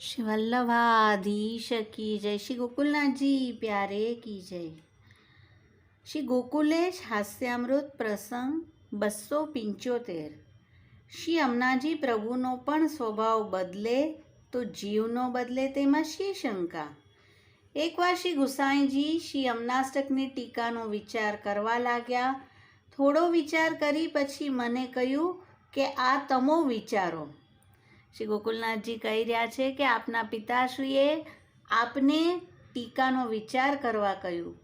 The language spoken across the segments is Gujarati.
શ્રી વલ્લભાધીશ કી જય શ્રી ગોકુલનાથજી પ્યારે કી જય શ્રી ગોકુલેશ હાસ્યામૃત પ્રસંગ બસો પંચોતેર શ્રી અમનાજી પ્રભુનો પણ સ્વભાવ બદલે તો જીવનો બદલે તેમાં શી શંકા એકવાર શ્રી ગુસાઈજી શ્રી અમનાષ્ટકની ટીકાનો વિચાર કરવા લાગ્યા થોડો વિચાર કરી પછી મને કહ્યું કે આ તમો વિચારો શ્રી ગોકુલનાથજી કહી રહ્યા છે કે આપના પિતાશ્રીએ આપને ટીકાનો વિચાર કરવા કહ્યું.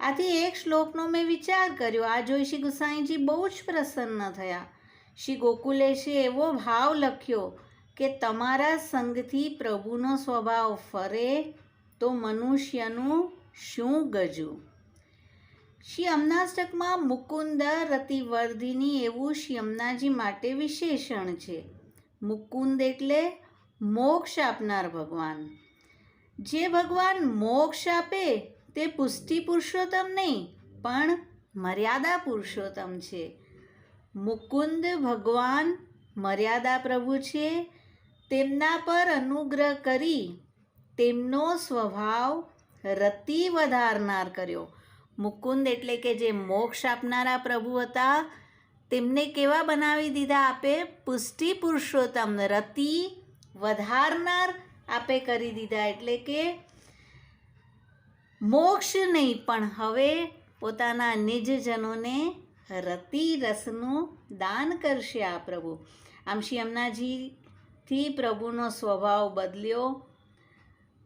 આથી એક શ્લોકનો મેં વિચાર કર્યો. આ જોઈ શ્રી ગુસાઈજી બહુ જ પ્રસન્ન થયા. શ્રી ગોકુલેશે એવો ભાવ લખ્યો કે તમારા સંગથી પ્રભુનો સ્વભાવ ફરે તો મનુષ્યનું શું ગજું? શ્રી અમનાષ્ટકમાં મુકુંદ રતિવર્ધિની એવું શ્રી અમનાજી માટે વિશેષણ છે. મુકુંદ એટલે મોક્ષ આપનાર ભગવાન. જે ભગવાન મોક્ષ આપે તે પુષ્ટિ પુરુષોત્તમ નહીં, પણ મર્યાદા પુરુષોત્તમ છે. મુકુંદ ભગવાન મર્યાદા પ્રભુ છે, તેમના પર અનુગ્રહ કરી તેમનો સ્વભાવ રતિ વધારનાર કર્યો. મુકુંદ એટલે કે જે મોક્ષ આપનારા પ્રભુ હતા તેમને કેવા બનાવી દીધા આપે? પુષ્ટિ પુરુષોત્તમ, રતિ વધારનાર આપે કરી દીધા. એટલે કે મોક્ષ નહીં, પણ હવે પોતાના નિજજનોને રતિ રસનું દાન કરશે આ પ્રભુ. આમ શ્રી અમનાજીથી પ્રભુનો સ્વભાવ બદલ્યો.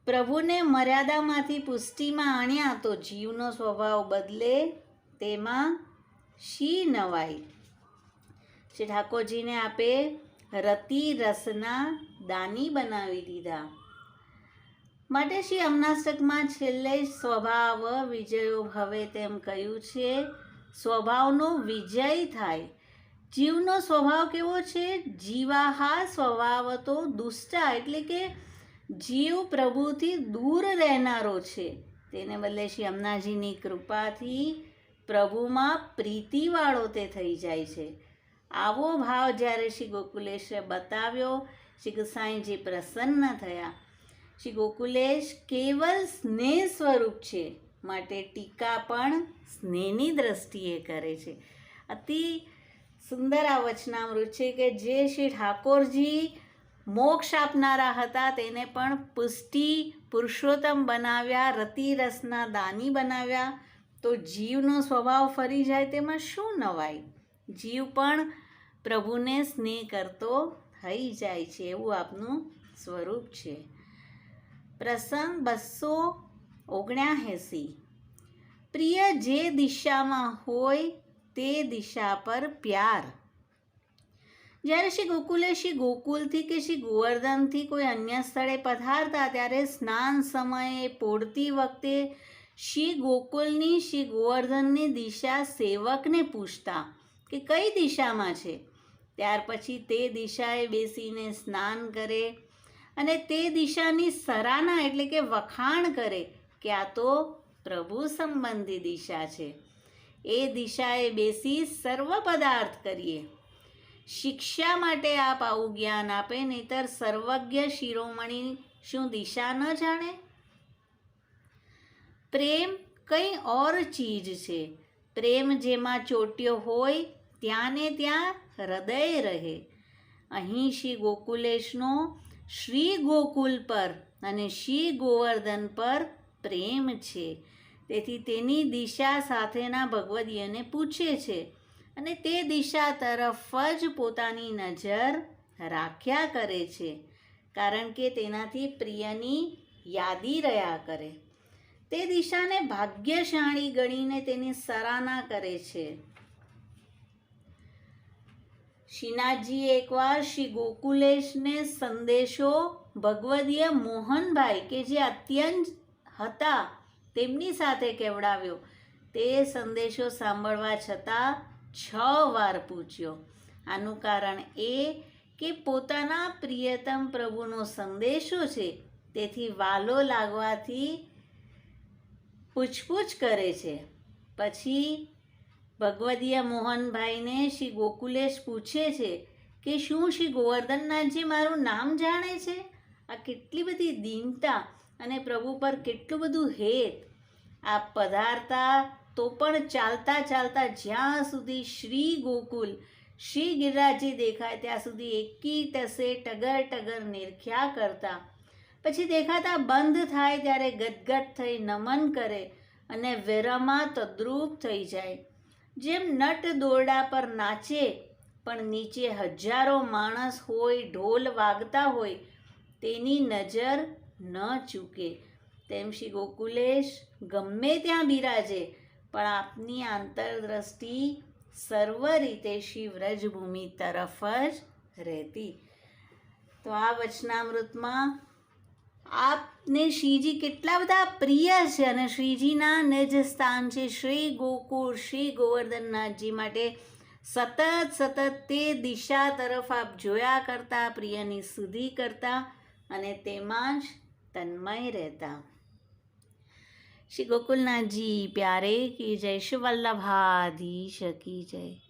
પ્રભુને મર્યાદામાંથી પુષ્ટિમાં આણ્યા તો જીવનો સ્વભાવ બદલે તેમાં શી નવાઈ? શ્રી ઠાકોરજીને આપે રતિ રસના દાની બનાવી દીધા. માટે શ્રી અમનાષ્ટકમાં છેલ્લે સ્વભાવ વિજયો ભવે તેમ કહ્યું છે, સ્વભાવનો વિજય થાય. જીવનો સ્વભાવ કેવો છે? જીવાહા સ્વભાવ તો દુષ્ટા, એટલે કે જીવ પ્રભુથી દૂર રહેનારો છે. તેને બદલે શ્રી અમનાજીની કૃપાથી પ્રભુમાં પ્રીતિવાળો તે થઈ જાય છે. આવો ભાવ જ્યારે શ્રી ગોકુલેશે બતાવ્યો, શ્રી ગુસાઈજી પ્રસન્ન થયા. શ્રી ગોકુલેશ કેવલ સ્નેહ સ્વરૂપ છે, માટે ટીકા પણ સ્નેહની દ્રષ્ટિએ કરે છે. અતિ સુંદર આ વચનામૃત છે કે જે શ્રી ઠાકોરજી મોક્ષ આપનારા હતા, તેને પણ પુષ્ટિ પુરુષોત્તમ બનાવ્યા, રતિરસના દાની બનાવ્યા. તો જીવનો સ્વભાવ ફરી જાય તેમાં શું નવાય જીવ પણ પ્રભુને સ્નેહ કરતો થઈ જાય છે એવું આપનું સ્વરૂપ છે. પ્રસંગ બસો ઓગણ્યાએંસી પ્રિય જે દિશામાં હોય તે દિશા પર પ્યાર. જ્યારે શ્રી ગોકુલે શ્રી ગોકુલથી કે શ્રી ગોવર્ધનથી કોઈ અન્ય સ્થળે પધારતા ત્યારે સ્નાન સમયે પોડતી વખતે શ્રી ગોકુલની શ્રી ગોવર્ધનની દિશા સેવકને પૂછતા કે કઈ દિશામાં છે? ત્યાર પછી તે દિશાએ બેસીને સ્નાન કરે અને તે દિશાની સરાહના એટલે કે વખાણ કરે કે આ તો પ્રભુ સંબંધી દિશા છે. એ દિશાએ બેસી સર્વ પદાર્થ કરીએ. શિક્ષા માટે આપ આવું જ્ઞાન આપે, નહીતર સર્વજ્ઞ શિરોમણી શું દિશા ન જાણે? પ્રેમ કંઈ ઓર ચીજ છે. પ્રેમ જેમાં ચોટ્યો હોય ત્યાં ને ત્યાં હૃદય રહે. અહીં શ્રી ગોકુલેશનો શ્રી ગોકુલ પર અને શ્રી ગોવર્ધન પર પ્રેમ છે. તેથી તેની દિશા સાથેના ભગવદીયને પૂછે છે અને તે દિશા તરફ જ પોતાની નજર રાખ્યા કરે છે, કારણ કે તેનાથી પ્રિયની યાદી રહ્યા કરે. તે દિશાને ભાગ્યશાળી ગણીને તેની સરાહના કરે છે. શ્રીનાથજીએ એકવાર શ્રી ગોકુલેશને સંદેશો ભગવદીય મોહનભાઈ કે જે અત્યંત હતા તેમની સાથે કેવડાવ્યો. તે સંદેશો સાંભળવા છતાં છ વાર પૂછ્યો. આનું કારણ એ કે પોતાના પ્રિયતમ પ્રભુનો સંદેશો છે? તેથી વાલો લાગવાથી પૂછપૂછ કરે છે. પછી ભગવદીય મોહનભાઈને શ્રી ગોકુલેશ પૂછે છે કે શું શ્રી ગોવર્ધનનાથજી મારું નામ જાણે છે? આ કેટલી બધી દીનતા અને પ્રભુ પર કેટલું બધું હેત. આ પધારતા તો પણ ચાલતા ચાલતા જ્યાં સુધી શ્રી ગોકુલ શ્રી ગિરિરાજજી દેખાય, ત્યાં સુધી એકી ટસે ટગર ટગર નિરખ્યા કરતા. પછી દેખાતા બંધ થાય ત્યારે ગદગદ થઈ નમન કરે અને વેરામાં તદ્રુપ થઈ જાય. જેમ નટ દોરડા પર નાચે, પણ નીચે હજારો માણસ હોય, ઢોલ વાગતા હોય, તેની નજર ન ચૂકે. તેમ શ્રી ગોકુલેશ ગમે ત્યાં બિરાજે, પણ આપની આંતરદ્રષ્ટિ સર્વ રીતે શ્રી વ્રજભૂમિ તરફ જ રહેતી. તો આ વચનામૃતમાં આપને શ્રીજી કેટલા બધા પ્રિય છે અને શ્રીજીના નિજ સ્થાન છે. શ્રી ગોકુળ, શ્રી ગોવર્ધનનાથજી માટે સતત સતત તે દિશા તરફ આપ જોયા કરતા, પ્રિયની સુધી કરતા અને તેમાં જ તન્મય રહેતા. શ્રી ગોકુલનાથજી પ્યારે કી જય, શ્રી વલ્લભાધી શકી જય.